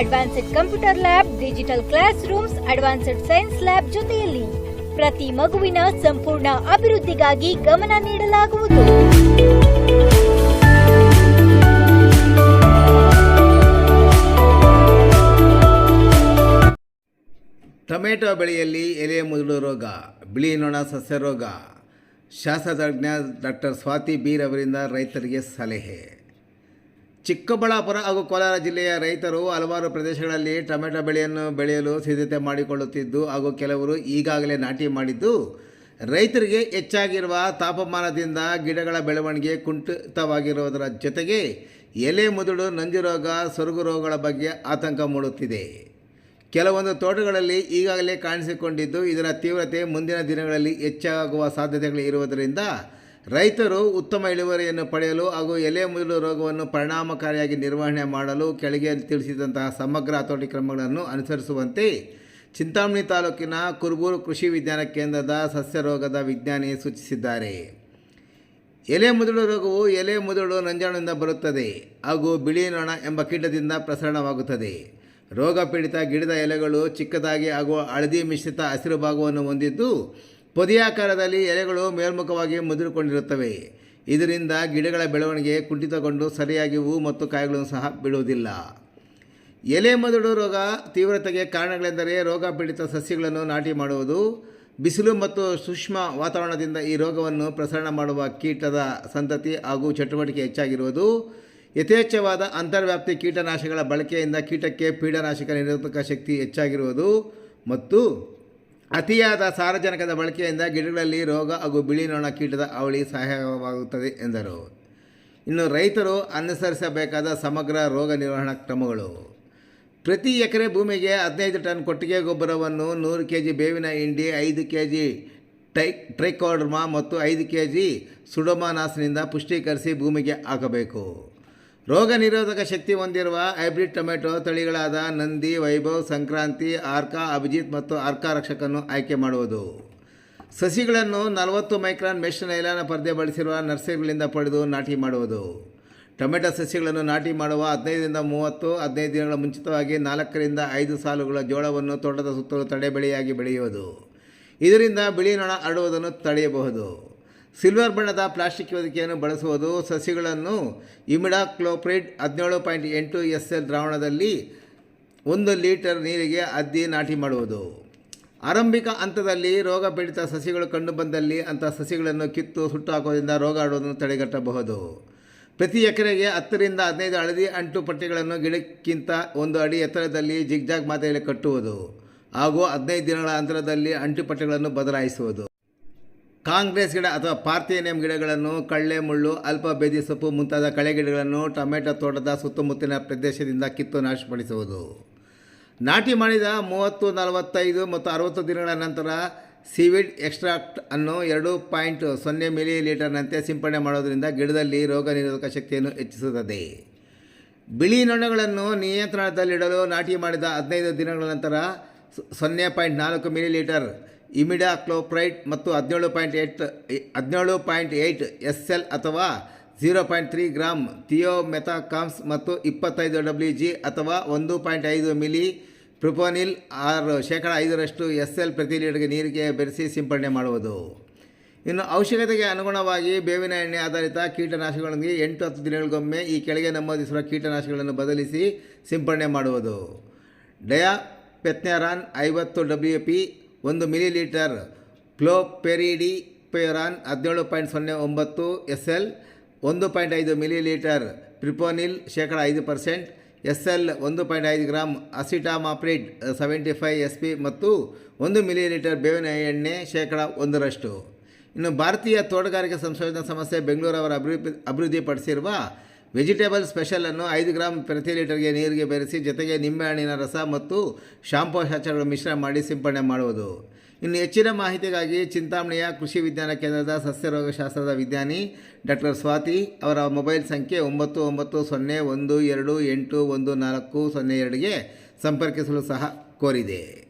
Advanced computer lab digital class rooms advanced science lab ಜೊತೆಯಲ್ಲಿ ಪ್ರತಿ ಮಗುವಿನ ಸಂಪೂರ್ಣ ಅಭಿವೃದ್ಧಿಗಾಗಿ ಗಮನ ನೀಡಲಾಗುವುದು. ಟೊಮೆಟೊ ಬೆಳೆಯಲ್ಲಿ ಎಲೆ ಮುದುಳು ರೋಗ, ಬಿಳಿ ನೊಣ ಸಸ್ಯ ರೋಗ ಶಾಸ್ತ್ರಜ್ಞ ಡಾಕ್ಟರ್ ಸ್ವಾತಿ ಬೀರ್ ಅವರಿಂದ ರೈತರಿಗೆ ಸಲಹೆ. ಚಿಕ್ಕಬಳ್ಳಾಪುರ ಹಾಗೂ ಕೋಲಾರ ಜಿಲ್ಲೆಯ ರೈತರು ಹಲವಾರು ಪ್ರದೇಶಗಳಲ್ಲಿ ಟೊಮೆಟೊ ಬೆಳೆಯನ್ನು ಬೆಳೆಯಲು ಸಿದ್ಧತೆ ಮಾಡಿಕೊಳ್ಳುತ್ತಿದ್ದು ಹಾಗೂ ಕೆಲವರು ಈಗಾಗಲೇ ನಾಟಿ ಮಾಡಿದ್ದು, ರೈತರಿಗೆ ಹೆಚ್ಚಾಗಿರುವ ತಾಪಮಾನದಿಂದ ಗಿಡಗಳ ಬೆಳವಣಿಗೆ ಕುಂಠಿತವಾಗಿರುವುದರ ಜೊತೆಗೆ ಎಲೆ ಮುದುಡು, ನಂಜು ರೋಗ, ಸೊರಗು ರೋಗಗಳ ಬಗ್ಗೆ ಆತಂಕ ಮೂಡುತ್ತಿದೆ. ಕೆಲವೊಂದು ತೋಟಗಳಲ್ಲಿ ಈಗಾಗಲೇ ಕಾಣಿಸಿಕೊಂಡಿದ್ದು, ಇದರ ತೀವ್ರತೆ ಮುಂದಿನ ದಿನಗಳಲ್ಲಿ ಹೆಚ್ಚಾಗುವ ಸಾಧ್ಯತೆಗಳು ಇರುವುದರಿಂದ ರೈತರು ಉತ್ತಮ ಇಳುವರಿಯನ್ನು ಪಡೆಯಲು ಹಾಗೂ ಎಲೆ ಮುದುಳು ರೋಗವನ್ನು ಪರಿಣಾಮಕಾರಿಯಾಗಿ ನಿರ್ವಹಣೆ ಮಾಡಲು ಕೆಳಗೆ ತಿಳಿಸಿದಂತಹ ಸಮಗ್ರ ಹತೋಟಿ ಕ್ರಮಗಳನ್ನು ಅನುಸರಿಸುವಂತೆ ಚಿಂತಾಮಣಿ ತಾಲೂಕಿನ ಕುರುಬೂರು ಕೃಷಿ ವಿಜ್ಞಾನ ಕೇಂದ್ರದ ಸಸ್ಯ ರೋಗದ ವಿಜ್ಞಾನಿ ಸೂಚಿಸಿದ್ದಾರೆ. ಎಲೆ ಮುದುಳು ರೋಗವು ಎಲೆ ಮುದುಳು ನಂಜಾಣದಿಂದ ಬರುತ್ತದೆ ಹಾಗೂ ಬಿಳಿ ನೊಣ ಎಂಬ ಕೀಟದಿಂದ ಪ್ರಸರಣವಾಗುತ್ತದೆ. ರೋಗ ಪೀಡಿತ ಗಿಡದ ಎಲೆಗಳು ಚಿಕ್ಕದಾಗಿ ಹಾಗೂ ಹಳದಿ ಮಿಶ್ರಿತ ಹಸಿರು ಭಾಗವನ್ನು ಹೊಂದಿದ್ದು ಪೊದೆಯಾಕಾರದಲ್ಲಿ ಎಲೆಗಳು ಮೇಲ್ಮುಖವಾಗಿ ಮುದುರಿಕೊಂಡಿರುತ್ತವೆ. ಇದರಿಂದ ಗಿಡಗಳ ಬೆಳವಣಿಗೆ ಕುಂಠಿತಗೊಂಡು ಸರಿಯಾಗಿ ಹೂ ಮತ್ತು ಕಾಯಿಗಳನ್ನು ಸಹ ಬಿಡುವುದಿಲ್ಲ. ಎಲೆ ಮದುಡು ರೋಗ ತೀವ್ರತೆಗೆ ಕಾರಣಗಳೆಂದರೆ ರೋಗ ಪೀಡಿತ ಸಸ್ಯಗಳನ್ನು ನಾಟಿ ಮಾಡುವುದು. ಬಿಸಿಲು ಮತ್ತು ಸೂಕ್ಷ್ಮ ವಾತಾವರಣದಿಂದ ಈ ರೋಗವನ್ನು ಪ್ರಸರಣ ಮಾಡುವ ಕೀಟದ ಸಂತತಿ ಹಾಗೂ ಚಟುವಟಿಕೆ ಹೆಚ್ಚಾಗಿರುವುದು. ಯಥೇಚ್ಛವಾದ ಅಂತರ್ವ್ಯಾಪ್ತಿ ಕೀಟನಾಶಕಗಳ ಬಳಕೆಯಿಂದ ಕೀಟಕ್ಕೆ ಪೀಡನಾಶಕ ನಿರೋಧಕ ಶಕ್ತಿ ಹೆಚ್ಚಾಗಿರುವುದು. ಮತ್ತು ಅತಿಯಾದ ಸಾರಜನಕದ ಬಳಕೆಯಿಂದ ಗಿಡಗಳಲ್ಲಿ ರೋಗ ಹಾಗೂ ಬಿಳಿ ನೊಣ ಕೀಟದ ಅವಳಿ ಸಹಾಯವಾಗುತ್ತದೆ ಎಂದರು. ಇನ್ನು ರೈತರು ಅನುಸರಿಸಬೇಕಾದ ಸಮಗ್ರ ರೋಗ ನಿರ್ವಹಣಾ ಕ್ರಮಗಳು. ಪ್ರತಿ ಎಕರೆ ಭೂಮಿಗೆ ಹದಿನೈದು ಟನ್ ಕೊಟ್ಟಿಗೆ ಗೊಬ್ಬರವನ್ನು ನೂರು ಕೆ ಜಿ ಬೇವಿನ ಹಿಂಡಿ, ಐದು ಕೆ ಜಿ ಟೈ, ಟ್ರೈಕೋಡ್ರಮಾ ಮತ್ತು ಐದು ಕೆ ಜಿ ಸುಡೋಮಾನಾಸ್ನಿಂದ ಪುಷ್ಟೀಕರಿಸಿ ಭೂಮಿಗೆ ಹಾಕಬೇಕು. ರೋಗ ನಿರೋಧಕ ಶಕ್ತಿ ಹೊಂದಿರುವ ಹೈಬ್ರಿಡ್ ಟೊಮೆಟೊ ತಳಿಗಳಾದ ನಂದಿ, ವೈಭವ್, ಸಂಕ್ರಾಂತಿ, ಆರ್ಕಾ, ಅಭಿಜಿತ್ ಮತ್ತು ಆರ್ಕಾ ರಕ್ಷಕನ್ನು ಆಯ್ಕೆ ಮಾಡುವುದು. ಸಸಿಗಳನ್ನು ನಲವತ್ತು ಮೈಕ್ರಾನ್ ಮೆಶ್ ನೈಲಾನ ಪರ್ದೆ ಬಳಸಿರುವ ನರ್ಸರಿಗಳಿಂದ ಪಡೆದು ನಾಟಿ ಮಾಡುವುದು. ಟೊಮೆಟೊ ಸಸಿಗಳನ್ನು ನಾಟಿ ಮಾಡುವ ಹದಿನೈದರಿಂದ ಮೂವತ್ತು, ಹದಿನೈದು ದಿನಗಳ ಮುಂಚಿತವಾಗಿ ನಾಲ್ಕರಿಂದ ಐದು ಸಾಲುಗಳ ಜೋಳವನ್ನು ತೋಟದ ಸುತ್ತಲೂ ತಡೆಬೆಳೆಯಾಗಿ ಬೆಳೆಯುವುದು. ಇದರಿಂದ ಬಿಳಿ ನೊಣ ಹರಡುವುದನ್ನು ತಡೆಯಬಹುದು. ಸಿಲ್ವರ್ ಬಣ್ಣದ ಪ್ಲಾಸ್ಟಿಕ್ ಹೊದಿಕೆಯನ್ನು ಬಳಸುವುದು ಸಸಿಗಳನ್ನು ಇಮಿಡಾಕ್ಲೋಪ್ರಿಡ್ ಹದಿನೇಳು ಪಾಯಿಂಟ್ ಎಂಟು ಎಸ್ ಎಲ್ ದ್ರಾವಣದಲ್ಲಿ ಒಂದು ಲೀಟರ್ ನೀರಿಗೆ ಅದ್ದಿ ನಾಟಿ ಮಾಡುವುದು. ಆರಂಭಿಕ ಹಂತದಲ್ಲಿ ರೋಗ ಪೀಡಿತ ಸಸಿಗಳು ಕಂಡುಬಂದಲ್ಲಿ ಅಂಥ ಸಸಿಗಳನ್ನು ಕಿತ್ತು ಸುಟ್ಟು ಹಾಕೋದ್ರಿಂದ ರೋಗ ಆಡುವುದನ್ನು ತಡೆಗಟ್ಟಬಹುದು. ಪ್ರತಿ ಎಕರೆಗೆ ಹತ್ತರಿಂದ ಹದಿನೈದು ಹಳದಿ ಅಂಟು ಪಟ್ಟಿಗಳನ್ನು ಗಿಡಕ್ಕಿಂತ ಒಂದು ಅಡಿ ಎತ್ತರದಲ್ಲಿ ಜಿಗ್ಜಾಗ್ ಮಾದರಿಯಲ್ಲಿ ಕಟ್ಟುವುದು ಹಾಗೂ ಹದಿನೈದು ದಿನಗಳ ಅಂತರದಲ್ಲಿ ಅಂಟು ಪಟ್ಟಿಗಳನ್ನು ಬದಲಾಯಿಸುವುದು. ಕಾಂಗ್ರೆಸ್ ಗಿಡ ಅಥವಾ ಪಾರ್ಥೇನಿಯಂ ಗಿಡಗಳನ್ನು ಕಳ್ಳೆ, ಮುಳ್ಳು, ಅಲ್ಪ ಬೇದಿ ಸೊಪ್ಪು ಮುಂತಾದ ಕಳೆ ಗಿಡಗಳನ್ನು ಟೊಮೆಟೊ ತೋಟದ ಸುತ್ತಮುತ್ತಲಿನ ಪ್ರದೇಶದಿಂದ ಕಿತ್ತು ನಾಶಪಡಿಸುವುದು. ನಾಟಿ ಮಾಡಿದ ಮೂವತ್ತು, ನಲವತ್ತೈದು ಮತ್ತು ಅರವತ್ತು ದಿನಗಳ ನಂತರ ಸೀವಿಡ್ ಎಕ್ಸ್ಟ್ರಾಕ್ಟ್ ಅನ್ನು ಎರಡು ಪಾಯಿಂಟ್ ಸೊನ್ನೆ ಮಿಲಿ ಲೀಟರ್ನಂತೆ ಸಿಂಪಡಣೆ ಮಾಡೋದರಿಂದ ಗಿಡದಲ್ಲಿ ರೋಗ ನಿರೋಧಕ ಶಕ್ತಿಯನ್ನು ಹೆಚ್ಚಿಸುತ್ತದೆ. ಬಿಳಿ ನೊಣಗಳನ್ನು ನಿಯಂತ್ರಣದಲ್ಲಿಡಲು ನಾಟಿ ಮಾಡಿದ ಹದಿನೈದು ದಿನಗಳ ನಂತರ ಸೊನ್ನೆ ಪಾಯಿಂಟ್ ನಾಲ್ಕು ಮಿಲಿ ಲೀಟರ್ ಇಮಿಡಾಕ್ಲೋಪ್ರೈಡ್ ಮತ್ತು ಹದಿನೇಳು ಪಾಯಿಂಟ್ ಏಟ್, ಹದಿನೇಳು ಪಾಯಿಂಟ್ ಏಯ್ಟ್ ಎಸ್ ಎಲ್ ಅಥವಾ zero point three gram thiamethoxam ಮತ್ತು ಇಪ್ಪತ್ತೈದು ಡಬ್ಲ್ಯೂ ಜಿ ಅಥವಾ ಒಂದು ಪಾಯಿಂಟ್ ಐದು ಮಿಲಿ ಪ್ರಿಪೋನಿಲ್ ಆರು ಶೇಕಡ ಐದರಷ್ಟು ಎಸ್ ಎಲ್ ಪ್ರತಿ ಲೀಟರ್ಗೆ ನೀರಿಗೆ ಬೆರೆಸಿ ಸಿಂಪಡಣೆ ಮಾಡುವುದು. ಇನ್ನು ಅವಶ್ಯಕತೆಗೆ ಅನುಗುಣವಾಗಿ ಬೇವಿನ ಎಣ್ಣೆ ಆಧಾರಿತ ಕೀಟನಾಶಕಗಳೊಂದಿಗೆ ಎಂಟು ಹತ್ತು ದಿನಗಳಿಗೊಮ್ಮೆ ಈ ಕೆಳಗೆ ನಮೂದಿಸಿರುವ ಕೀಟನಾಶಕಗಳನ್ನು ಬದಲಿಸಿ ಸಿಂಪಡಣೆ ಮಾಡುವುದು. ಡಯಾ ಪೆತ್ನೆರಾನ್ ಐವತ್ತು ಡಬ್ಲ್ಯೂ ಪಿ ಒಂದು ಮಿಲಿ ಲೀಟರ್ ಕ್ಲೋಪೆರಿಡಿ ಪೆರಾನ್ ಹದಿನೇಳು ಪಾಯಿಂಟ್ ಸೊನ್ನೆ ಒಂಬತ್ತು ಎಸ್ ಎಲ್ ಒಂದು ಪಾಯಿಂಟ್ ಐದು ಮಿಲಿ ಲೀಟರ್ ಪ್ರಿಪೋನಿಲ್ ಶೇಕಡ ಐದು ಪರ್ಸೆಂಟ್ ಎಸ್ ಎಲ್ ಒಂದು ಪಾಯಿಂಟ್ ಐದು gram acetamiprid seventy five S P ಮತ್ತು ಒಂದು ಮಿಲಿ ಲೀಟರ್ ಬೇವಿನ ಎಣ್ಣೆ ಶೇಕಡ ಒಂದರಷ್ಟು. ಇನ್ನು ಭಾರತೀಯ ತೋಟಗಾರಿಕೆ ಸಂಶೋಧನಾ ಸಂಸ್ಥೆ ಬೆಂಗಳೂರವರ ಅಭಿವೃದ್ಧಿ ಅಭಿವೃದ್ಧಿಪಡಿಸಿರುವ ವೆಜಿಟೇಬಲ್ ಸ್ಪೆಷಲನ್ನು ಐದು ಗ್ರಾಮ್ ಪ್ರತಿ ಲೀಟರ್ಗೆ ನೀರಿಗೆ ಬೆರೆಸಿ ಜೊತೆಗೆ ನಿಂಬೆಹಣ್ಣಿನ ರಸ ಮತ್ತು ಶಾಂಪೂ ಶಾಚಗಳು ಮಿಶ್ರಣ ಮಾಡಿ ಸಿಂಪಡಣೆ ಮಾಡುವುದು. ಇನ್ನು ಹೆಚ್ಚಿನ ಮಾಹಿತಿಗಾಗಿ ಚಿಂತಾಮಣಿಯ ಕೃಷಿ ವಿಜ್ಞಾನ ಕೇಂದ್ರದ ಸಸ್ಯರೋಗಶಾಸ್ತ್ರದ ವಿಜ್ಞಾನಿ ಡಾಕ್ಟರ್ ಸ್ವಾತಿ ಅವರ ಮೊಬೈಲ್ ಸಂಖ್ಯೆ ಒಂಬತ್ತು ಒಂಬತ್ತು ಸೊನ್ನೆ ಒಂದು ಎರಡು ಎಂಟು ಒಂದು ನಾಲ್ಕು ಸೊನ್ನೆ ಎರಡಿಗೆ ಸಂಪರ್ಕಿಸಲು ಸಹ ಕೋರಿದೆ.